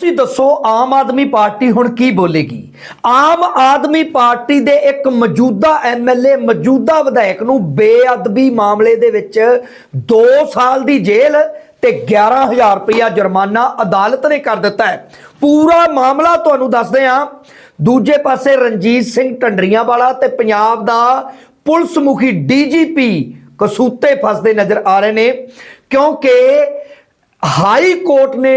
ਤੁਸੀਂ ਦੱਸੋ, ਆਮ ਆਦਮੀ ਪਾਰਟੀ ਹੁਣ ਕੀ ਬੋਲੇਗੀ? ਆਮ ਆਦਮੀ ਪਾਰਟੀ ਦੇ ਇੱਕ ਮੌਜੂਦਾ ਐਮਐਲਏ ਮੌਜੂਦਾ ਵਿਧਾਇਕ ਨੂੰ ਬੇਅਦਬੀ ਮਾਮਲੇ ਦੇ ਵਿੱਚ 2 ਸਾਲ ਦੀ ਜੇਲ੍ਹ ਤੇ 11000 ਰੁਪਇਆ ਜੁਰਮਾਨਾ ਅਦਾਲਤ ਨੇ ਕਰ ਦਿੱਤਾ ਹੈ। ਪੂਰਾ ਮਾਮਲਾ ਤੁਹਾਨੂੰ ਦੱਸਦੇ ਹਾਂ। ਦੂਜੇ ਪਾਸੇ ਰਣਜੀਤ ਸਿੰਘ ਢੰਡਰੀਆਂ ਵਾਲਾ ਤੇ ਪੰਜਾਬ ਦਾ ਪੁਲਿਸ ਮੁਖੀ ਡੀਜੀਪੀ ਕਸੂਤੇ ਫਸਦੇ ਨਜ਼ਰ ਆ ਰਹੇ ਨੇ, ਕਿਉਂਕਿ ਹਾਈ ਕੋਰਟ ਨੇ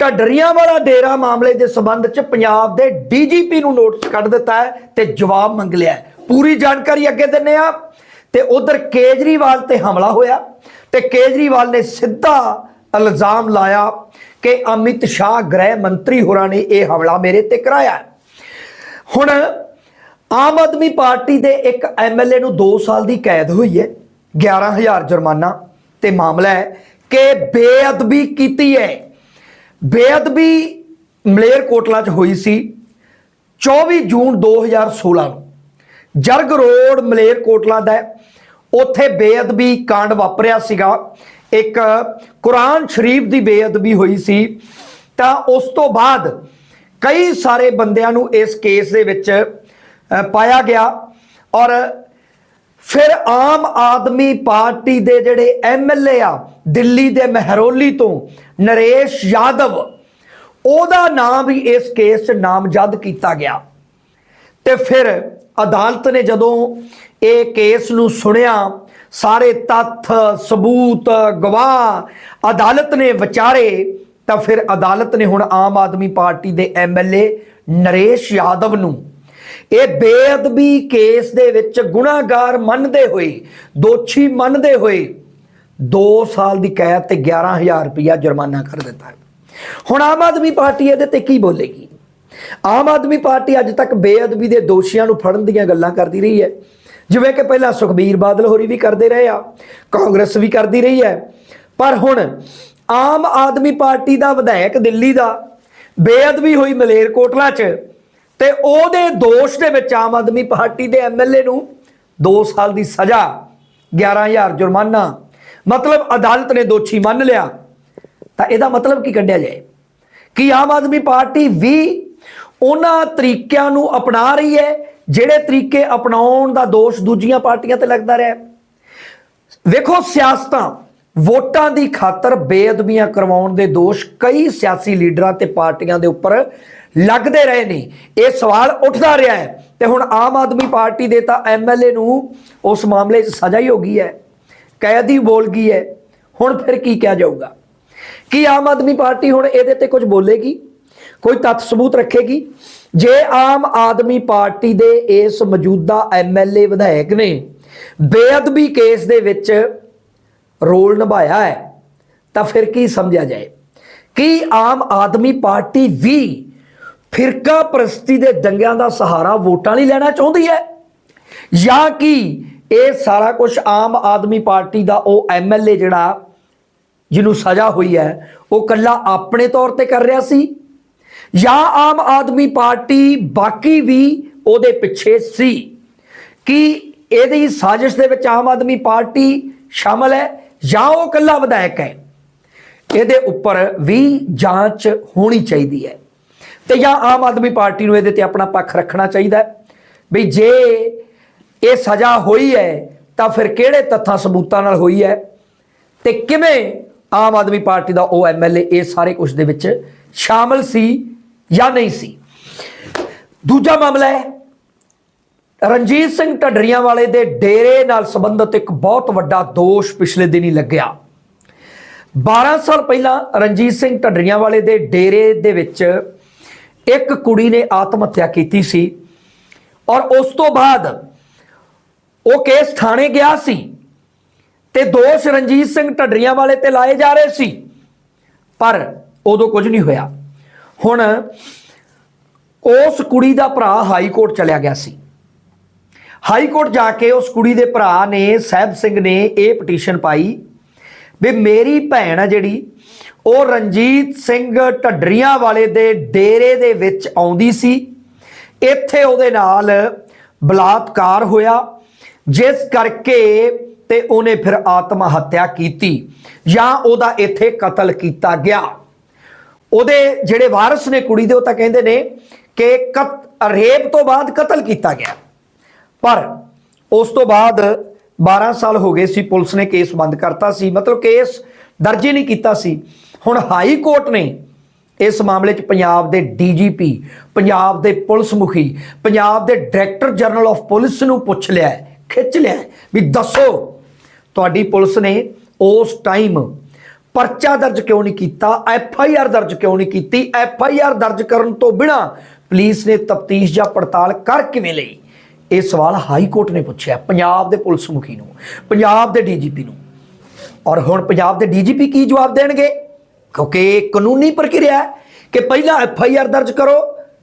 ਢੱਡਰੀਆਂ ਵਾਲਾ ਡੇਰਾ ਮਾਮਲੇ ਦੇ ਸਬੰਧ ਚ ਪੰਜਾਬ ਦੇ ਡੀਜੀਪੀ ਨੂੰ ਨੋਟਿਸ ਕੱਢ ਦਿੱਤਾ ਹੈ ਤੇ ਜਵਾਬ ਮੰਗ ਲਿਆ ਪੂਰੀ ਜਾਣਕਾਰੀ ਅੱਗੇ ਦਿੰਨੇ ਆ ਤੇ ਉਧਰ ਕੇਜਰੀਵਾਲ ਤੇ ਹਮਲਾ ਹੋਇਆ। ਤੇ ਕੇਜਰੀਵਾਲ ਨੇ ਸਿੱਧਾ ਇਲਜ਼ਾਮ ਲਾਇਆ ਕਿ ਅਮਿਤ ਸ਼ਾਹ ਗ੍ਰਹਿ ਮੰਤਰੀ ਹੋਰਾਂ ਨੇ ਇਹ ਹਮਲਾ ਮੇਰੇ ਤੇ ਕਰਾਇਆ ਹੁਣ ਆਮ ਆਦਮੀ ਪਾਰਟੀ ਦੇ ਇੱਕ ਐਮਐਲਏ ਨੂੰ 2 ਸਾਲ ਦੀ ਕੈਦ ਹੋਈ ਹੈ 11000 ਜੁਰਮਾਨਾ ਤੇ ਮਾਮਲਾ ਹੈ ਕਿ ਬੇਅਦਬੀ ਕੀਤੀ ਹੈ। ਬੇਅਦਬੀ ਮਲੇਰਕੋਟਲਾ 'ਚ ਹੋਈ ਸੀ। 24 ਜੂਨ 2016 ਨੂੰ ਜਰਗ ਰੋਡ ਮਲੇਰਕੋਟਲਾ ਦਾ ਉੱਥੇ ਬੇਅਦਬੀ ਕਾਂਡ ਵਾਪਰਿਆ ਸੀਗਾ। ਇੱਕ ਕੁਰਾਨ ਸ਼ਰੀਫ ਦੀ ਬੇਅਦਬੀ ਹੋਈ ਸੀ। ਤਾਂ ਉਸ ਤੋਂ ਬਾਅਦ ਕਈ ਸਾਰੇ ਬੰਦਿਆਂ ਨੂੰ ਇਸ ਕੇਸ ਦੇ ਵਿੱਚ ਪਾਇਆ ਗਿਆ। ਔਰ ਫਿਰ ਆਮ ਆਦਮੀ ਪਾਰਟੀ ਦੇ ਜਿਹੜੇ ਐਮਐਲਏ ਆ, ਦਿੱਲੀ ਦੇ ਮਹਿਰੋਲੀ ਤੋਂ ਨਰੇਸ਼ ਯਾਦਵ। ਉਹਦਾ ਨਾਮ ਵੀ ਇਸ ਕੇਸ 'ਚ ਨਾਮਜ਼ਦ ਕੀਤਾ ਗਿਆ। ਤੇ ਫਿਰ ਅਦਾਲਤ ਨੇ ਜਦੋਂ ਇਹ ਕੇਸ ਨੂੰ ਸੁਣਿਆ, ਸਾਰੇ ਤੱਥ, ਸਬੂਤ, ਗਵਾਹ ਅਦਾਲਤ ਨੇ ਵਿਚਾਰੇ, ਤਾਂ ਫਿਰ ਅਦਾਲਤ ਨੇ ਹੁਣ ਆਮ ਆਦਮੀ ਪਾਰਟੀ ਦੇ ਐਮਐਲਏ ਨਰੇਸ਼ ਯਾਦਵ ਨੂੰ। ਇਹ ਬੇਅਦਬੀ ਕੇਸ ਦੇ ਵਿੱਚ ਗੁਨਾਹਗਾਰ ਮੰਨਦੇ ਹੋਏ, ਦੋਸ਼ੀ ਮੰਨਦੇ ਹੋਏ 2 ਸਾਲ ਦੀ ਕੈਦ ਤੇ 11000 ਰੁਪਇਆ ਜੁਰਮਾਨਾ ਕਰ ਦਿੱਤਾ ਹੁਣ ਆਮ ਆਦਮੀ ਪਾਰਟੀ ਇਹਦੇ ਤੇ ਕੀ ਬੋਲੇਗੀ? ਆਮ ਆਦਮੀ ਪਾਰਟੀ ਅੱਜ ਤੱਕ ਬੇਅਦਬੀ ਦੇ ਦੋਸ਼ੀਆਂ ਨੂੰ ਫੜਨ ਦੀਆਂ ਗੱਲਾਂ ਕਰਦੀ ਰਹੀ ਹੈ। ਜਿਵੇਂ ਕਿ ਪਹਿਲਾਂ ਸੁਖਬੀਰ ਬਾਦਲ ਹੋਰੀ ਵੀ ਕਰਦੇ ਰਹੇ ਆ, ਕਾਂਗਰਸ ਵੀ ਕਰਦੀ ਰਹੀ ਹੈ। ਪਰ ਹੁਣ ਆਮ ਆਦਮੀ ਪਾਰਟੀ ਦਾ ਵਿਧਾਇਕ ਦਿੱਲੀ ਦਾ ਬੇਅਦਬੀ ਹੋਈ ਮਲੇਰਕੋਟਲਾ 'ਚ ਤੇ ਉਹਦੇ ਦੋਸ਼ ਦੇ ਵਿੱਚ ਆਮ ਆਦਮੀ ਪਾਰਟੀ ਦੇ ਐਮਐਲਏ ਨੂੰ 2 ਸਾਲ ਦੀ ਸਜ਼ਾ 11000 ਜੁਰਮਾਨਾ ਮਤਲਬ ਅਦਾਲਤ ਨੇ ਦੋਸ਼ੀ ਮੰਨ ਲਿਆ। ਤਾਂ ਇਹਦਾ ਮਤਲਬ ਕੀ ਕੱਢਿਆ ਜਾਏ? ਕਿ ਆਮ ਆਦਮੀ ਪਾਰਟੀ ਵੀ ਉਹਨਾਂ ਤਰੀਕਿਆਂ ਨੂੰ ਅਪਣਾ ਰਹੀ ਹੈ, ਜਿਹੜੇ ਤਰੀਕੇ ਅਪਣਾਉਣ ਦਾ ਦੋਸ਼ ਦੂਜੀਆਂ ਪਾਰਟੀਆਂ ਤੇ ਲੱਗਦਾ ਰਿਹਾ ਵੇਖੋ ਸਿਆਸਤਾਂ, ਵੋਟਾਂ ਦੀ ਖਾਤਰ ਬੇਅਦਬੀਆਂ ਕਰਵਾਉਣ ਦੇ ਦੋਸ਼ ਕਈ ਸਿਆਸੀ ਲੀਡਰਾਂ ਤੇ ਪਾਰਟੀਆਂ ਦੇ ਉੱਪਰ ਲੱਗਦੇ ਰਹੇ ਨੇ। ਇਹ ਸਵਾਲ ਉੱਠਦਾ ਰਿਹਾ ਹੈ। ਤੇ ਹੁਣ ਆਮ ਆਦਮੀ ਪਾਰਟੀ ਦੇ ਤਾਂ ਐਮਐਲਏ ਨੂੰ ਉਸ ਮਾਮਲੇ 'ਚ ਸਜ਼ਾ ਹੀ ਹੋ ਗਈ ਹੈ। ਕੈਦ ਹੀ ਬੋਲ ਗਈ ਹੈ, ਹੁਣ ਫਿਰ ਕੀ ਕਿਹਾ ਜਾਊਗਾ? ਕੀ ਆਮ ਆਦਮੀ ਪਾਰਟੀ ਹੁਣ ਇਹਦੇ ਤੇ ਕੁਝ ਬੋਲੇਗੀ? ਕੋਈ ਤੱਥ ਸਬੂਤ ਰੱਖੇਗੀ? ਜੇ ਆਮ ਆਦਮੀ ਪਾਰਟੀ ਦੇ ਇਸ ਮੌਜੂਦਾ ਐਮਐਲਏ ਵਿਧਾਇਕ ਨੇ ਬੇਅਦਬੀ ਕੇਸ ਦੇ ਵਿੱਚ ਰੋਲ ਨਿਭਾਇਆ ਹੈ, ਤਾਂ ਫਿਰ ਕੀ ਸਮਝਿਆ ਜਾਏ? ਕੀ ਆਮ ਆਦਮੀ ਪਾਰਟੀ ਵੀ ਫਿਰਕਾ ਪ੍ਰਸਤੀ ਦੇ ਦੰਗਿਆਂ ਦਾ ਸਹਾਰਾ ਵੋਟਾਂ ਲਈ ਲੈਣਾ ਚਾਹੁੰਦੀ ਹੈ? ਜਾਂ ਕਿ ਇਹ ਸਾਰਾ ਕੁਝ ਆਮ ਆਦਮੀ ਪਾਰਟੀ ਦਾ ਉਹ ਐਮਐਲਏ ਜਿਹੜਾ ਜਿਹਨੂੰ ਸਜ਼ਾ ਹੋਈ ਹੈ, ਉਹ ਕੱਲਾ ਆਪਣੇ ਤੌਰ ਤੇ ਕਰ ਰਿਹਾ ਸੀ ਜਾਂ ਆਮ ਆਦਮੀ ਪਾਰਟੀ ਬਾਕੀ ਵੀ ਉਹਦੇ ਪਿੱਛੇ ਸੀ? ਕਿ ਇਹਦੀ ਸਾਜ਼ਿਸ਼ ਦੇ ਵਿੱਚ ਆਮ ਆਦਮੀ ਪਾਰਟੀ ਸ਼ਾਮਲ ਹੈ ਜਾਂ ਉਹ ਕੱਲਾ ਵਿਧਾਇਕ ਹੈ? ਇਹਦੇ ਉੱਪਰ ਵੀ ਜਾਂਚ ਹੋਣੀ ਚਾਹੀਦੀ ਹੈ ਤੇ ਜਾਂ ਆਮ ਆਦਮੀ ਪਾਰਟੀ ਨੂੰ ਇਹਦੇ ਤੇ ਆਪਣਾ ਪੱਖ ਰੱਖਣਾ ਚਾਹੀਦਾ ਹੈ? ਵੀ ਜੇ ਇਹ ਸਜ਼ਾ ਹੋਈ ਹੈ, ਤਾਂ ਫਿਰ ਕਿਹੜੇ ਤੱਥਾਂ ਸਬੂਤਾਂ ਨਾਲ ਹੋਈ ਹੈ? ਤੇ ਕਿਵੇਂ ਆਮ ਆਦਮੀ ਪਾਰਟੀ ਦਾ ਉਹ ਐਮਐਲਏ ਇਹ ਸਾਰੇ ਕੁਝ ਦੇ ਵਿੱਚ ਸ਼ਾਮਲ ਸੀ ਜਾਂ ਨਹੀਂ ਸੀ? ਦੂਜਾ ਮਾਮਲਾ ਹੈ, ਰਣਜੀਤ ਸਿੰਘ ਢੱਡਰੀਆਂ ਵਾਲੇ ਦੇ ਡੇਰੇ ਨਾਲ ਸੰਬੰਧਿਤ ਇੱਕ ਬਹੁਤ ਵੱਡਾ ਦੋਸ਼ ਪਿਛਲੇ ਦਿਨੀ ਲੱਗਿਆ। 12 ਸਾਲ ਪਹਿਲਾਂ ਰਣਜੀਤ ਸਿੰਘ ਢੱਡਰੀਆਂ ਵਾਲੇ ਦੇ ਡੇਰੇ ਦੇ ਵਿੱਚ ਇੱਕ ਕੁੜੀ ਨੇ ਆਤਮ ਹੱਤਿਆ ਕੀਤੀ ਸੀ ਔਰ ਉਸ ਤੋਂ ਬਾਅਦ ਉਹ ਕੇਸ ਥਾਣੇ ਗਿਆ ਸੀ ਤੇ ਦੋਸ਼ ਰਣਜੀਤ ਸਿੰਘ ਢੱਡਰੀਆਂ ਵਾਲੇ ਤੇ ਲਾਏ ਜਾ ਰਹੇ ਸੀ। ਪਰ ਉਦੋਂ ਕੁਝ ਨਹੀਂ ਹੋਇਆ। ਹੁਣ ਉਸ ਕੁੜੀ ਦਾ ਭਰਾ ਹਾਈ ਕੋਰਟ ਚਲਿਆ ਗਿਆ ਸੀ। ਹਾਈ ਕੋਰਟ ਜਾ ਕੇ ਉਸ ਕੁੜੀ ਦੇ ਭਰਾ ਨੇ, ਸਹਿਬ ਸਿੰਘ ਨੇ ਇਹ ਪਟੀਸ਼ਨ ਪਾਈ ਵੀ ਮੇਰੀ ਭੈਣ ਆ ਜਿਹੜੀ, ਉਹ ਰਣਜੀਤ ਸਿੰਘ ਢੱਡਰੀਆਂ ਵਾਲੇ ਦੇ ਡੇਰੇ ਦੇ ਵਿੱਚ ਆਉਂਦੀ ਸੀ। ਇੱਥੇ ਉਹਦੇ ਨਾਲ ਬਲਾਤਕਾਰ ਹੋਇਆ। ਜਿਸ ਕਰਕੇ ਤੇ ਉਹਨੇ ਫਿਰ ਆਤਮ ਹੱਤਿਆ ਕੀਤੀ ਜਾਂ ਉਹਦਾ ਇੱਥੇ ਕਤਲ ਕੀਤਾ ਗਿਆ। ਉਹਦੇ ਜਿਹੜੇ ਵਾਰਸ ਨੇ ਕੁੜੀ ਦੇ, ਉਹ ਤਾਂ ਕਹਿੰਦੇ ਨੇ ਕਿ ਕਤ, ਰੇਪ ਤੋਂ ਬਾਅਦ ਕਤਲ ਕੀਤਾ ਗਿਆ। ਪਰ ਉਸ ਤੋਂ ਬਾਅਦ 12 ਸਾਲ ਹੋ ਗਏ ਸੀ, ਪੁਲਿਸ ਨੇ ਕੇਸ ਬੰਦ ਕਰਤਾ ਸੀ। ਮਤਲਬ ਕੇਸ ਦਰਜ ਹੀ ਨਹੀਂ ਕੀਤਾ ਸੀ। ਹੁਣ ਹਾਈ ਕੋਰਟ ਨੇ ਇਸ ਮਾਮਲੇ 'ਚ ਪੰਜਾਬ ਦੇ ਡੀਜੀਪੀ, ਪੰਜਾਬ ਦੇ ਪੁਲਿਸ ਮੁਖੀ, ਪੰਜਾਬ ਦੇ ਡਾਇਰੈਕਟਰ ਜਨਰਲ ਆਫ ਪੁਲਿਸ ਨੂੰ ਪੁੱਛ ਲਿਆ ਖਿੱਚ ਲਿਆ ਵੀ ਦੱਸੋ, ਤੁਹਾਡੀ ਪੁਲਿਸ ਨੇ ਉਸ ਟਾਈਮ ਪਰਚਾ ਦਰਜ ਕਿਉਂ ਨਹੀਂ ਕੀਤਾ ਐਫ ਆਈ ਆਰ ਦਰਜ ਕਿਉਂ ਨਹੀਂ ਕੀਤੀ ਐਫ ਆਈ ਆਰ ਦਰਜ ਕਰਨ ਤੋਂ ਬਿਨਾ ਪੁਲਿਸ ਨੇ ਤਫਤੀਸ਼ ਜਾਂ ਪੜਤਾਲ ਕਰ ਕਿਵੇਂ ਲਈ? ਇਹ ਸਵਾਲ ਹਾਈ ਕੋਰਟ ਨੇ ਪੁੱਛਿਆ ਪੰਜਾਬ ਦੇ ਪੁਲਿਸ ਮੁਖੀ ਨੂੰ, ਪੰਜਾਬ ਦੇ ਡੀਜੀਪੀ ਨੂੰ। ਔਰ ਹੁਣ ਪੰਜਾਬ ਦੇ ਡੀਜੀਪੀ ਕੀ ਜਵਾਬ ਦੇਣਗੇ? ਕਿਉਂਕਿ ਇਹ ਕਾਨੂੰਨੀ ਪ੍ਰਕਿਰਿਆ ਹੈ ਕਿ ਪਹਿਲਾਂ ਐਫ ਆਈ ਆਰ ਦਰਜ ਕਰੋ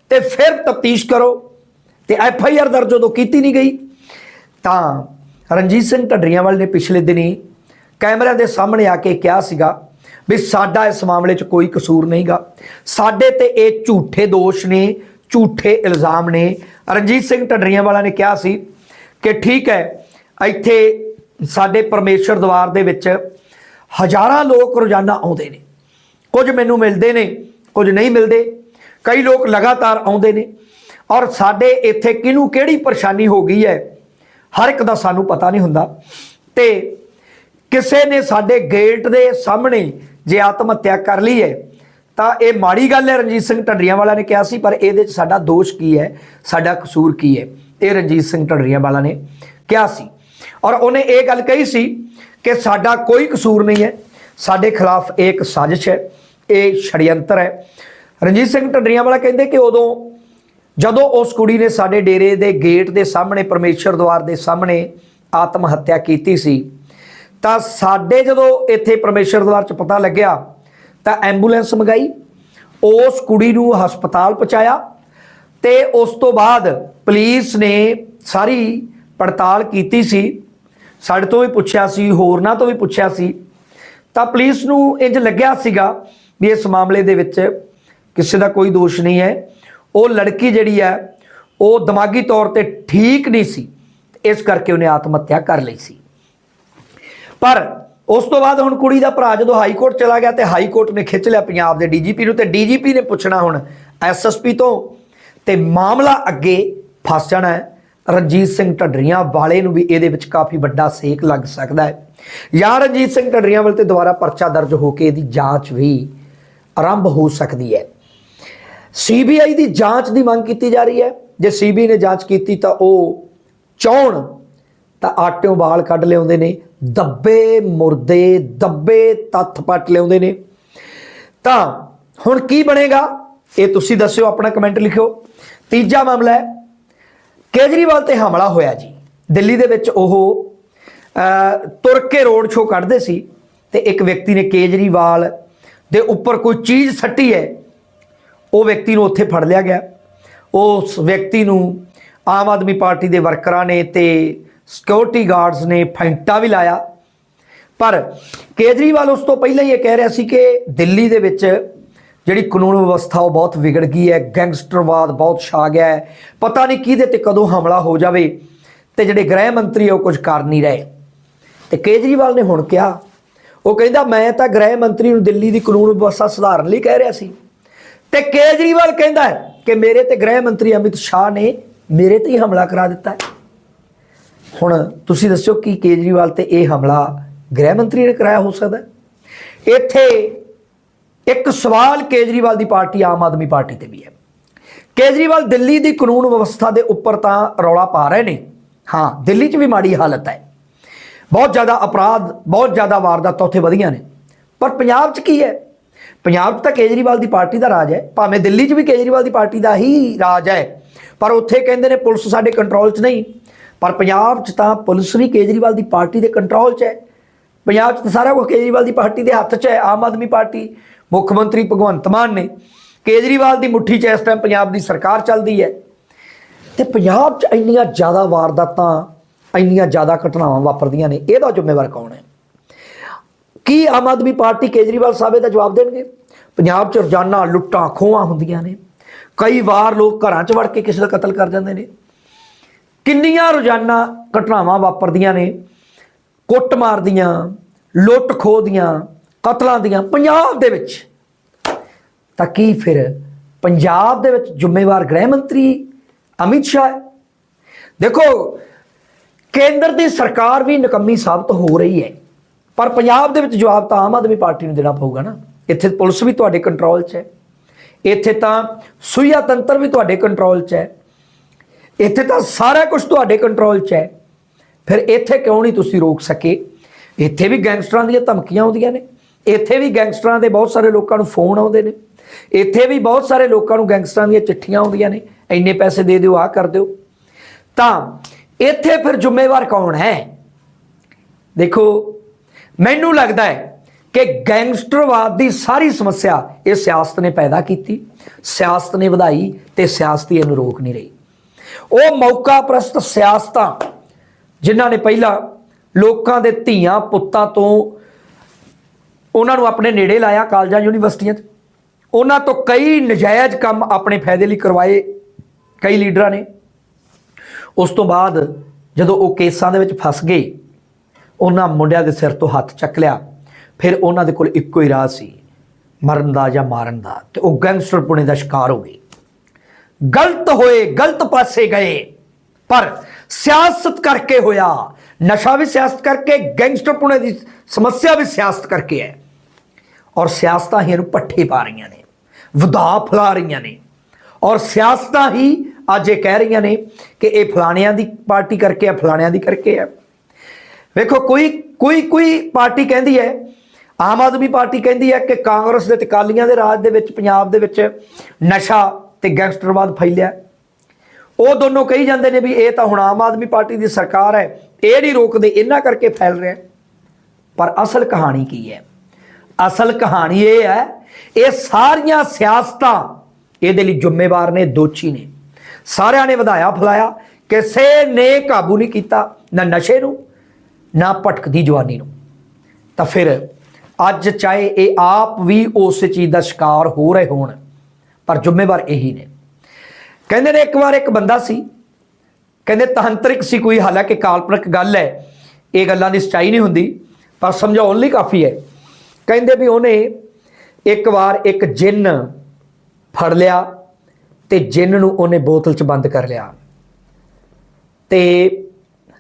ਤੇ ਫਿਰ ਤਫਤੀਸ਼ ਕਰੋ। ਤੇ ਐਫ ਆਈ ਆਰ ਦਰਜ ਉਦੋਂ ਕੀਤੀ ਨਹੀਂ ਗਈ। ਤਾਂ ਰਣਜੀਤ ਸਿੰਘ ਢੱਡਰੀਆਂਵਾਲ ਨੇ ਪਿਛਲੇ ਦਿਨੀ ਕੈਮਰਿਆਂ ਦੇ ਸਾਹਮਣੇ ਆ ਕੇ ਕਿਹਾ ਸੀਗਾ ਵੀ ਸਾਡਾ ਇਸ ਮਾਮਲੇ 'ਚ ਕੋਈ ਕਸੂਰ ਨਹੀਂਗਾ। ਸਾਡੇ ਤੇ ਇਹ ਝੂਠੇ ਦੋਸ਼ ਨੇ, ਝੂਠੇ ਇਲਜ਼ਾਮ ਨੇ। ਰਣਜੀਤ ਸਿੰਘ ਢੱਡਰੀਆਂਵਾਲਾ ਨੇ ਕਿਹਾ ਸੀ ਕਿ ਠੀਕ ਹੈ, ਇੱਥੇ ਸਾਡੇ ਪਰਮੇਸ਼ਰ ਦਵਾਰ ਦੇ ਵਿੱਚ ਹਜ਼ਾਰਾਂ ਲੋਕ ਰੋਜ਼ਾਨਾ ਆਉਂਦੇ ਨੇ। ਕੁਝ ਮੈਨੂੰ ਮਿਲਦੇ ਨੇ, ਕੁਝ ਨਹੀਂ ਮਿਲਦੇ। ਕਈ ਲੋਕ ਲਗਾਤਾਰ ਆਉਂਦੇ ਨੇ। ਔਰ ਸਾਡੇ ਇੱਥੇ ਕਿਹਨੂੰ ਕਿਹੜੀ ਪਰੇਸ਼ਾਨੀ ਹੋ ਗਈ ਹੈ ਹਰ ਇੱਕ ਦਾ ਸਾਨੂੰ ਪਤਾ ਨਹੀਂ ਹੁੰਦਾ। ਤੇ ਕਿਸੇ ਨੇ ਸਾਡੇ ਗੇਟ ਦੇ ਸਾਹਮਣੇ ਜੇ ਆਤਮ ਹੱਤਿਆ ਕਰ ਲਈ ਹੈ, ਤਾਂ ਇਹ ਮਾੜੀ ਗੱਲ ਹੈ ਰਣਜੀਤ ਸਿੰਘ ਢੱਡਰੀਆਂ ਵਾਲਾ ਨੇ ਕਿਹਾ ਸੀ, ਪਰ ਇਹਦੇ 'ਚ ਸਾਡਾ ਦੋਸ਼ ਕੀ ਹੈ, ਸਾਡਾ ਕਸੂਰ ਕੀ ਹੈ? ਇਹ ਰਣਜੀਤ ਸਿੰਘ ਢੱਡਰੀਆਂ ਵਾਲਾ ਨੇ ਕਿਹਾ ਸੀ। ਔਰ ਉਹਨੇ ਇਹ ਗੱਲ ਕਹੀ ਸੀ ਕਿ ਸਾਡਾ ਕੋਈ ਕਸੂਰ ਨਹੀਂ ਹੈ, ਸਾਡੇ ਖਿਲਾਫ ਇਹ ਇੱਕ ਸਾਜ਼ਿਸ਼ ਹੈ, ਇਹ ਛੜਯੰਤਰ ਹੈ। ਰਣਜੀਤ ਸਿੰਘ ਢੱਡਰੀਆਂ ਵਾਲਾ ਕਹਿੰਦੇ ਕਿ ਉਦੋਂ ਜਦੋਂ ਉਸ ਕੁੜੀ ਨੇ ਸਾਡੇ ਡੇਰੇ ਦੇ ਗੇਟ ਦੇ ਸਾਹਮਣੇ ਪਰਮੇਸ਼ਰ ਦਵਾਰ ਦੇ ਸਾਹਮਣੇ ਆਤਮ ਹੱਤਿਆ ਕੀਤੀ ਸੀ, ਤਾਂ ਸਾਡੇ ਜਦੋਂ ਇੱਥੇ ਪਰਮੇਸ਼ਰ ਦਵਾਰ 'ਚ ਪਤਾ ਲੱਗਿਆ, ਤਾਂ ਐਂਬੂਲੈਂਸ ਮੰਗਾਈ, ਉਸ ਕੁੜੀ ਨੂੰ ਹਸਪਤਾਲ ਪਹੁੰਚਾਇਆ ਤੇ ਉਸ ਤੋਂ ਬਾਅਦ ਪੁਲਿਸ ਨੇ ਸਾਰੀ ਪੜਤਾਲ ਕੀਤੀ ਸੀ। ਸਾਡੇ ਤੋਂ ਵੀ ਪੁੱਛਿਆ ਸੀ, ਹੋਰਨਾਂ ਤੋਂ ਵੀ ਪੁੱਛਿਆ ਸੀ। ਤਾਂ ਪੁਲਿਸ ਨੂੰ ਇੰਜ ਲੱਗਿਆ ਸੀਗਾ ਵੀ ਇਸ ਮਾਮਲੇ ਦੇ ਵਿੱਚ ਕਿਸੇ ਦਾ ਕੋਈ ਦੋਸ਼ ਨਹੀਂ ਹੈ। ਉਹ ਲੜਕੀ ਜਿਹੜੀ ਹੈ, ਉਹ ਦਿਮਾਗੀ ਤੌਰ ਤੇ ਠੀਕ ਨਹੀਂ ਸੀ, ਇਸ ਕਰਕੇ ਉਹਨੇ ਆਤਮ ਹੱਤਿਆ ਕਰ ਲਈ ਸੀ। ਪਰ ਉਸ ਤੋਂ ਬਾਅਦ ਹੁਣ ਕੁੜੀ ਦਾ ਭਰਾ ਜਦੋਂ ਹਾਈ ਕੋਰਟ ਚਲਾ ਗਿਆ ਤੇ ਹਾਈ ਕੋਰਟ ਨੇ ਖਿੱਚ ਲਿਆ ਪੰਜਾਬ ਦੇ ਡੀਜੀਪੀ ਨੂੰ ਤੇ ਡੀਜੀਪੀ ਨੇ ਪੁੱਛਣਾ ਹੁਣ ਐਸਐਸਪੀ ਤੋਂ ਤੇ ਮਾਮਲਾ ਅੱਗੇ ਫਸ ਜਾਣਾ ਹੈ। ਰਣਜੀਤ ਸਿੰਘ ਢੱਡਰੀਆਂ ਵਾਲੇ ਨੂੰ ਵੀ ਇਹਦੇ ਵਿੱਚ ਕਾਫੀ ਵੱਡਾ ਸੇਕ ਲੱਗ ਸਕਦਾ ਹੈ। ਜਾਂ ਰਣਜੀਤ ਸਿੰਘ ਢੱਡਰੀਆਂ ਵੱਲ ਤੇ ਦੁਬਾਰਾ ਪਰਚਾ ਦਰਜ ਹੋ ਕੇ ਇਹਦੀ ਜਾਂਚ ਵੀ ਆਰੰਭ ਹੋ ਸਕਦੀ ਹੈ। ਸੀਬੀਆਈ ਦੀ ਜਾਂਚ ਦੀ ਮੰਗ ਕੀਤੀ ਜਾ ਰਹੀ ਹੈ। ਜੇ ਸੀਬੀਆਈ ਨੇ ਜਾਂਚ ਕੀਤੀ ਤਾਂ ਉਹ ਚਾਹਣ ਤਾਂ ਆਟਿਓਂ ਬਾਲ ਕੱਢ ਲਿਆਉਂਦੇ ਨੇ, ਦੱਬੇ ਮੁਰਦੇ, ਦੱਬੇ ਤੱਥ ਪੱਟ ਲਿਆਉਂਦੇ ਨੇ। ਤਾਂ ਹੁਣ ਕੀ ਬਣੇਗਾ? ਇਹ ਤੁਸੀਂ ਦੱਸਿਓ, ਆਪਣਾ ਕਮੈਂਟ ਲਿਖਿਓ। ਤੀਜਾ ਮਾਮਲਾ ਹੈ, ਕੇਜਰੀਵਾਲ ਤੇ ਹਮਲਾ ਹੋਇਆ ਜੀ। ਦਿੱਲੀ ਦੇ ਵਿੱਚ ਉਹ ਤੁਰ ਕੇ ਰੋਡ ਸ਼ੋਅ ਕੱਢਦੇ ਸੀ ਤੇ ਇੱਕ ਵਿਅਕਤੀ ਨੇ ਕੇਜਰੀਵਾਲ ਦੇ ਉੱਪਰ ਕੋਈ ਚੀਜ਼ ਸੱਟੀ ਹੈ। ਉਹ ਵਿਅਕਤੀ ਨੂੰ ਉੱਥੇ ਫੜ ਲਿਆ ਗਿਆ। ਉਸ ਵਿਅਕਤੀ ਨੂੰ ਆਮ ਆਦਮੀ ਪਾਰਟੀ ਦੇ ਵਰਕਰਾਂ ਨੇ ਤੇ ਸਿਕਿਉਰਿਟੀ ਗਾਰਡਸ ਨੇ ਫੈਂਟਾ ਵੀ ਲਾਇਆ। ਪਰ ਕੇਜਰੀਵਾਲ ਉਸ ਤੋਂ ਪਹਿਲਾਂ ਹੀ ਇਹ ਕਹਿ ਰਿਹਾ ਸੀ ਕਿ ਦਿੱਲੀ ਦੇ ਵਿੱਚ ਜਿਹੜੀ ਕਾਨੂੰਨ ਵਿਵਸਥਾ ਉਹ ਬਹੁਤ ਵਿਗੜ ਗਈ ਹੈ, ਗੈਂਗਸਟਰਵਾਦ ਬਹੁਤ ਛਾ ਗਿਆ ਹੈ। ਪਤਾ ਨਹੀਂ ਕਿਹਦੇ ਤੇ ਕਦੋਂ ਹਮਲਾ ਹੋ ਜਾਵੇ ਤੇ ਜਿਹੜੇ ਗ੍ਰਹਿ ਮੰਤਰੀ ਉਹ ਕੁਝ ਕਰ ਨਹੀਂ ਰਹੇ। ਤੇ ਕੇਜਰੀਵਾਲ ਨੇ ਹੁਣ ਕਿਹਾ, ਉਹ ਕਹਿੰਦਾ, ਮੈਂ ਤਾਂ ਗ੍ਰਹਿ ਮੰਤਰੀ ਨੂੰ ਦਿੱਲੀ ਦੀ ਕਾਨੂੰਨ ਵਿਵਸਥਾ ਸੁਧਾਰਨ ਲਈ ਕਹਿ ਰਿਹਾ ਸੀ। ਤੇ ਕੇਜਰੀਵਾਲ ਕਹਿੰਦਾ ਹੈ ਕਿ ਮੇਰੇ ਤੇ ਗ੍ਰਹਿ ਮੰਤਰੀ ਅਮਿਤ ਸ਼ਾਹ ਨੇ ਮੇਰੇ ਤੇ ਹੀ ਹਮਲਾ ਕਰਾ ਦਿੱਤਾ ਹੈ। ਹੁਣ ਤੁਸੀਂ ਦੱਸਿਓ ਕਿ ਕੇਜਰੀਵਾਲ ਤੇ ਇਹ ਹਮਲਾ ਗ੍ਰਹਿ ਮੰਤਰੀ ਨੇ ਕਰਾਇਆ ਹੋ ਸਕਦਾ ਹੈ। ਇੱਥੇ ਇੱਕ ਸਵਾਲ ਕੇਜਰੀਵਾਲ ਦੀ ਪਾਰਟੀ, ਆਮ ਆਦਮੀ ਪਾਰਟੀ ਤੇ ਵੀ ਹੈ। ਕੇਜਰੀਵਾਲ ਦਿੱਲੀ ਦੀ ਕਾਨੂੰਨ ਵਿਵਸਥਾ ਦੇ ਉੱਪਰ ਤਾਂ ਰੌਲਾ ਪਾ ਰਹੇ ਨੇ। ਹਾਂ, ਦਿੱਲੀ 'ਚ ਵੀ ਮਾੜੀ ਹਾਲਤ ਹੈ। ਬਹੁਤ ਜ਼ਿਆਦਾ ਅਪਰਾਧ, ਬਹੁਤ ਜ਼ਿਆਦਾ ਵਾਰਦਾਤਾਂ ਉੱਥੇ ਵਧੀਆਂ ਨੇ। ਪਰ ਪੰਜਾਬ 'ਚ ਕੀ ਹੈ? ਪੰਜਾਬ 'ਚ ਤਾਂ ਕੇਜਰੀਵਾਲ ਦੀ ਪਾਰਟੀ ਦਾ ਰਾਜ ਹੈ, ਭਾਵੇਂ ਦਿੱਲੀ 'ਚ ਵੀ ਕੇਜਰੀਵਾਲ ਦੀ ਪਾਰਟੀ ਦਾ ਹੀ ਰਾਜ ਹੈ, ਪਰ ਉੱਥੇ ਕਹਿੰਦੇ ਨੇ ਪੁਲਿਸ ਸਾਡੇ ਕੰਟਰੋਲ 'ਚ ਨਹੀਂ, ਪਰ ਪੰਜਾਬ 'ਚ ਤਾਂ ਪੁਲਿਸ ਵੀ ਕੇਜਰੀਵਾਲ ਦੀ ਪਾਰਟੀ ਦੇ ਕੰਟਰੋਲ 'ਚ ਹੈ। ਪੰਜਾਬ 'ਚ ਤਾਂ ਸਾਰਾ ਕੁਝ ਕੇਜਰੀਵਾਲ ਦੀ ਪਾਰਟੀ ਦੇ ਹੱਥ 'ਚ ਹੈ, ਆਮ ਆਦਮੀ ਪਾਰਟੀ, ਮੁੱਖ ਮੰਤਰੀ ਭਗਵੰਤ ਮਾਨ ਨੇ, ਕੇਜਰੀਵਾਲ ਦੀ ਮੁੱਠੀ 'ਚ ਇਸ ਟਾਈਮ ਪੰਜਾਬ ਦੀ ਸਰਕਾਰ ਚੱਲਦੀ ਹੈ। ਤੇ ਪੰਜਾਬ 'ਚ ਇੰਨੀਆਂ ਜ਼ਿਆਦਾ ਵਾਰਦਾਤਾਂ, ਇੰਨੀਆਂ ਜ਼ਿਆਦਾ ਘਟਨਾਵਾਂ ਵਾਪਰਦੀਆਂ ਨੇ, ਇਹਦਾ ਜ਼ਿੰਮੇਵਾਰ ਕੌਣ ਹੈ? ਕੀ ਆਮ ਆਦਮੀ ਪਾਰਟੀ ਕੇਜਰੀਵਾਲ ਸਾਹਿਬ ਦਾ ਜਵਾਬ ਦੇਣਗੇ? ਪੰਜਾਬ 'ਚ ਰੋਜ਼ਾਨਾ ਲੁੱਟਾਂ ਖੋਹਾਂ ਹੁੰਦੀਆਂ ਨੇ। ਕਈ ਵਾਰ ਲੋਕ ਘਰਾਂ 'ਚ ਵੜ ਕੇ ਕਿਸੇ ਦਾ ਕਤਲ ਕਰ ਜਾਂਦੇ ਨੇ। ਕਿੰਨੀਆਂ ਰੋਜ਼ਾਨਾ ਘਟਨਾਵਾਂ ਵਾਪਰਦੀਆਂ ਨੇ। ਕੁੱਟ ਮਾਰਦੀਆਂ, ਲੁੱਟ ਖੋਹ ਦੀਆਂ, ਕਤਲਾਂ ਦੀਆਂ, ਪੰਜਾਬ ਦੇ ਵਿੱਚ। ਤਾਂ ਕੀ ਫਿਰ ਪੰਜਾਬ ਦੇ ਵਿੱਚ ਜ਼ਿੰਮੇਵਾਰ ਗ੍ਰਹਿ ਮੰਤਰੀ ਅਮਿਤ ਸ਼ਾਹ ਹੈ? ਦੇਖੋ, ਕੇਂਦਰ ਦੀ ਸਰਕਾਰ ਵੀ ਨਕੰਮੀ ਸਾਬਤ ਹੋ ਰਹੀ ਹੈ। ਪਰ ਪੰਜਾਬ ਦੇ ਵਿੱਚ ਜਵਾਬ ਤਾਂ ਆਮ ਆਦਮੀ ਪਾਰਟੀ ਨੂੰ ਦੇਣਾ ਪਊਗਾ ਨਾ। ਇੱਥੇ ਪੁਲਿਸ ਵੀ ਤੁਹਾਡੇ ਕੰਟਰੋਲ 'ਚ ਹੈ। ਇੱਥੇ ਤਾਂ ਸੁਈਆ ਤੰਤਰ ਵੀ ਤੁਹਾਡੇ ਕੰਟਰੋਲ 'ਚ ਹੈ। ਇੱਥੇ ਤਾਂ ਸਾਰਾ ਕੁਝ ਤੁਹਾਡੇ ਕੰਟਰੋਲ 'ਚ ਹੈ। ਫਿਰ ਇੱਥੇ ਕਿਉਂ ਨਹੀਂ ਤੁਸੀਂ ਰੋਕ ਸਕੇ? ਇੱਥੇ ਵੀ ਗੈਂਗਸਟਰਾਂ ਦੀਆਂ ਧਮਕੀਆਂ ਆਉਂਦੀਆਂ ਨੇ। ਇੱਥੇ ਵੀ ਗੈਂਗਸਟਰਾਂ ਦੇ ਬਹੁਤ ਸਾਰੇ ਲੋਕਾਂ ਨੂੰ ਫੋਨ ਆਉਂਦੇ ਨੇ। ਇੱਥੇ ਵੀ ਬਹੁਤ ਸਾਰੇ ਲੋਕਾਂ ਨੂੰ ਗੈਂਗਸਟਰਾਂ ਦੀਆਂ ਚਿੱਠੀਆਂ ਆਉਂਦੀਆਂ ਨੇ। ਇੰਨੇ ਪੈਸੇ ਦੇ ਦਿਓ, ਆਹ ਕਰ ਦਿਓ। ਤਾਂ ਇੱਥੇ ਫਿਰ ਜ਼ਿੰਮੇਵਾਰ ਕੌਣ ਹੈ? ਦੇਖੋ ਮੈਨੂੰ ਲੱਗਦਾ ਹੈ ਕਿ ਗੈਂਗਸਟਰਵਾਦ ਦੀ ਸਾਰੀ ਸਮੱਸਿਆ ਇਹ ਸਿਆਸਤ ਨੇ ਪੈਦਾ ਕੀਤੀ। ਸਿਆਸਤ ਨੇ ਵਧਾਈ ਤੇ ਸਿਆਸਤੀ ਇਹਨੂੰ ਰੋਕ ਨਹੀਂ ਰਹੀ। ਉਹ ਮੌਕਾ ਪ੍ਰਸਤ ਸਿਆਸਤਾਂ ਜਿਨ੍ਹਾਂ ਨੇ ਪਹਿਲਾਂ ਲੋਕਾਂ ਦੇ ਧੀਆਂ ਪੁੱਤਾਂ ਤੋਂ ਉਹਨਾਂ ਨੂੰ ਆਪਣੇ ਨੇੜੇ ਲਾਇਆ ਕਾਲਜਾਂ, ਯੂਨੀਵਰਸਿਟੀਆਂ 'ਚ। ਉਹਨਾਂ ਤੋਂ ਕਈ ਨਜਾਇਜ਼ ਕੰਮ ਆਪਣੇ ਫਾਇਦੇ ਲਈ ਕਰਵਾਏ, ਕਈ ਲੀਡਰਾਂ ਨੇ। ਉਸ ਤੋਂ ਬਾਅਦ ਜਦੋਂ ਉਹ ਕੇਸਾਂ ਦੇ ਵਿੱਚ ਫਸ ਗਏ ਉਹਨਾਂ ਮੁੰਡਿਆਂ ਦੇ ਸਿਰ ਤੋਂ ਹੱਥ ਚੱਕ ਲਿਆ। ਫਿਰ ਉਹਨਾਂ ਦੇ ਕੋਲ ਇੱਕੋ ਹੀ ਰਾਹ ਸੀ, ਮਰਨ ਦਾ ਜਾਂ ਮਾਰਨ ਦਾ, ਤੇ ਉਹ ਗੈਂਗਸਟਰ ਪੁਣੇ ਦਾ ਸ਼ਿਕਾਰ ਹੋ ਗਏ। ਗਲਤ ਹੋਏ, ਗਲਤ ਪਾਸੇ ਗਏ, ਪਰ ਸਿਆਸਤ ਕਰਕੇ ਹੋਇਆ। ਨਸ਼ਾ ਵੀ ਸਿਆਸਤ ਕਰਕੇ, ਗੈਂਗਸਟਰ ਪੁਣੇ ਦੀ ਸਮੱਸਿਆ ਵੀ ਸਿਆਸਤ ਕਰਕੇ ਹੈ। ਔਰ ਸਿਆਸਤਾਂ ਹੀ ਇਹਨੂੰ ਪੱਠੇ ਪਾ ਰਹੀਆਂ ਨੇ, ਵਧਾ ਫਲਾ ਰਹੀਆਂ ਨੇ। ਔਰ ਸਿਆਸਤਾਂ ਹੀ ਅੱਜ ਇਹ ਕਹਿ ਰਹੀਆਂ ਨੇ ਕਿ ਇਹ ਫਲਾਣਿਆਂ ਦੀ ਪਾਰਟੀ ਕਰਕੇ ਹੈ, ਫਲਾਣਿਆਂ ਦੀ ਕਰਕੇ ਹੈ। ਵੇਖੋ, ਕੋਈ ਕੋਈ ਕੋਈ ਪਾਰਟੀ ਕਹਿੰਦੀ ਹੈ, ਆਮ ਆਦਮੀ ਪਾਰਟੀ ਕਹਿੰਦੀ ਹੈ ਕਿ ਕਾਂਗਰਸ ਦੇ ਤੇ ਅਕਾਲੀਆਂ ਦੇ ਰਾਜ ਦੇ ਵਿੱਚ, ਪੰਜਾਬ ਦੇ ਵਿੱਚ ਨਸ਼ਾ ਤੇ ਗੈਂਗਸਟਰਵਾਦ ਫੈਲਿਆ ਉਹ ਦੋਨੋਂ ਕਹੀ ਜਾਂਦੇ ਨੇ ਵੀ ਇਹ ਤਾਂ ਹੁਣ ਆਮ ਆਦਮੀ ਪਾਰਟੀ ਦੀ ਸਰਕਾਰ ਹੈ, ਇਹ ਨਹੀਂ ਰੋਕਦੇ, ਇਹਨਾਂ ਕਰਕੇ ਫੈਲ ਰਿਹਾ ਪਰ ਅਸਲ ਕਹਾਣੀ ਕੀ ਹੈ? ਅਸਲ ਕਹਾਣੀ ਇਹ ਹੈ, ਇਹ ਸਾਰੀਆਂ ਸਿਆਸਤਾਂ ਇਹਦੇ ਲਈ ਜ਼ਿੰਮੇਵਾਰ ਨੇ, ਦੋਸ਼ੀ ਨੇ। ਸਾਰਿਆਂ ਨੇ ਵਧਾਇਆ ਫਲਾਇਆ ਕਿਸੇ ਨੇ ਕਾਬੂ ਨਹੀਂ ਕੀਤਾ, ਨਾ ਨਸ਼ੇ ਨੂੰ ਨਾ ਭਟਕਦੀ ਜਵਾਨੀ ਨੂੰ। ਤਾਂ ਫਿਰ ਅੱਜ ਚਾਹੇ ਇਹ ਆਪ ਵੀ ਉਸ ਚੀਜ਼ ਦਾ ਸ਼ਿਕਾਰ ਹੋ ਰਹੇ ਹੋਣ, ਪਰ ਜ਼ਿੰਮੇਵਾਰ ਇਹੀ ਨੇ। ਕਹਿੰਦੇ ਨੇ ਇੱਕ ਵਾਰ ਇੱਕ ਬੰਦਾ ਸੀ। ਕਹਿੰਦੇ ਤਾਂਤਰਿਕ ਸੀ ਕੋਈ, ਹਾਲਾਂਕਿ ਕਾਲਪਨਿਕ ਗੱਲ ਹੈ, ਇਹ ਗੱਲਾਂ ਦੀ ਸਚਾਈ ਨਹੀਂ ਹੁੰਦੀ, ਪਰ ਸਮਝਾਉਣ ਲਈ ਕਾਫੀ ਹੈ। ਕਹਿੰਦੇ ਵੀ ਉਹਨੇ ਇੱਕ ਵਾਰ ਇੱਕ ਜਿੰਨ ਫੜ ਲਿਆ ਤੇ ਜਿੰਨ ਨੂੰ ਉਹਨੇ ਬੋਤਲ 'ਚ ਬੰਦ ਕਰ ਲਿਆ। ਤੇ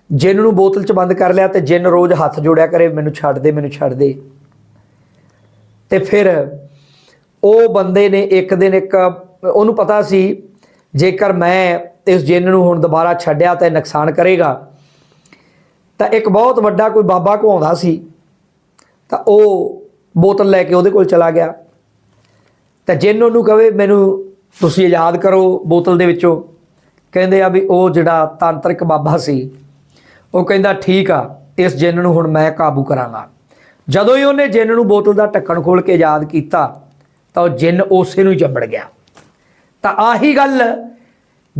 ਜਿੰਨ ਨੂੰ ਬੋਤਲ 'ਚ ਬੰਦ ਕਰ ਲਿਆ ਤੇ ਜਿੰਨ ਰੋਜ਼ ਹੱਥ ਜੋੜਿਆ ਕਰੇ, ਮੈਨੂੰ ਛੱਡ ਦੇ, ਮੈਨੂੰ ਛੱਡ ਦੇ। ਤੇ ਫਿਰ ਉਹ ਬੰਦੇ ਨੇ ਇੱਕ ਦਿਨ ਇੱਕ, ਉਹਨੂੰ ਪਤਾ ਸੀ, ਜੇਕਰ ਮੈਂ ਇਸ ਜਿੰਨ ਨੂੰ ਹੁਣ ਦੁਬਾਰਾ ਛੱਡਿਆ ਤਾਂ ਨੁਕਸਾਨ ਕਰੇਗਾ, ਤਾਂ ਇੱਕ ਬਹੁਤ ਵੱਡਾ ਕੋਈ ਬਾਬਾ ਘੁਆਉਂਦਾ ਸੀ। ਤਾਂ ਉਹ ਬੋਤਲ ਲੈ ਕੇ ਉਹਦੇ ਕੋਲ ਚਲਾ ਗਿਆ। ਤਾਂ ਜਿੰਨ ਉਹਨੂੰ ਕਵੇ ਮੈਨੂੰ ਤੁਸੀਂ ਆਜ਼ਾਦ ਕਰੋ ਬੋਤਲ ਦੇ ਵਿੱਚੋਂ। ਕਹਿੰਦੇ ਆ ਵੀ ਉਹ ਜਿਹੜਾ ਤਾਂਤਰਿਕ ਬਾਬਾ ਸੀ ਉਹ ਕਹਿੰਦਾ, ਠੀਕ ਆ, ਇਸ ਜਿੰਨ ਨੂੰ ਹੁਣ ਮੈਂ ਕਾਬੂ ਕਰਾਂਗਾ। ਜਦੋਂ ਹੀ ਉਹਨੇ ਜਿੰਨ ਨੂੰ ਬੋਤਲ ਦਾ ਢੱਕਣ ਖੋਲ ਕੇ ਯਾਦ ਕੀਤਾ, ਤਾਂ ਉਹ ਜਿੰਨ ਉਸੇ ਨੂੰ ਹੀ ਚੰਬੜ ਗਿਆ। ਤਾਂ ਆਹੀ ਗੱਲ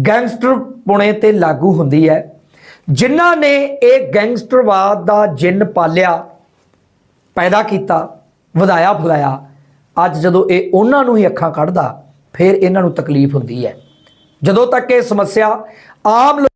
ਗੈਂਗਸਟਰ ਪੁਣੇ ਤੇ ਲਾਗੂ ਹੁੰਦੀ ਹੈ। ਜਿਨ੍ਹਾਂ ਨੇ ਇਹ ਗੈਂਗਸਟਰਵਾਦ ਦਾ ਜਿੰਨ ਪਾਲਿਆ, ਪੈਦਾ ਕੀਤਾ, ਵਧਾਇਆ, ਫਲਾਇਆ, ਅੱਜ ਜਦੋਂ ਇਹ ਉਹਨਾਂ ਨੂੰ ਹੀ ਅੱਖਾਂ ਕੱਢਦਾ, ਫਿਰ ਇਹਨਾਂ ਨੂੰ ਤਕਲੀਫ ਹੁੰਦੀ ਹੈ। ਜਦੋਂ ਤੱਕ ਇਹ ਸਮੱਸਿਆ ਆਮ ਲੋ-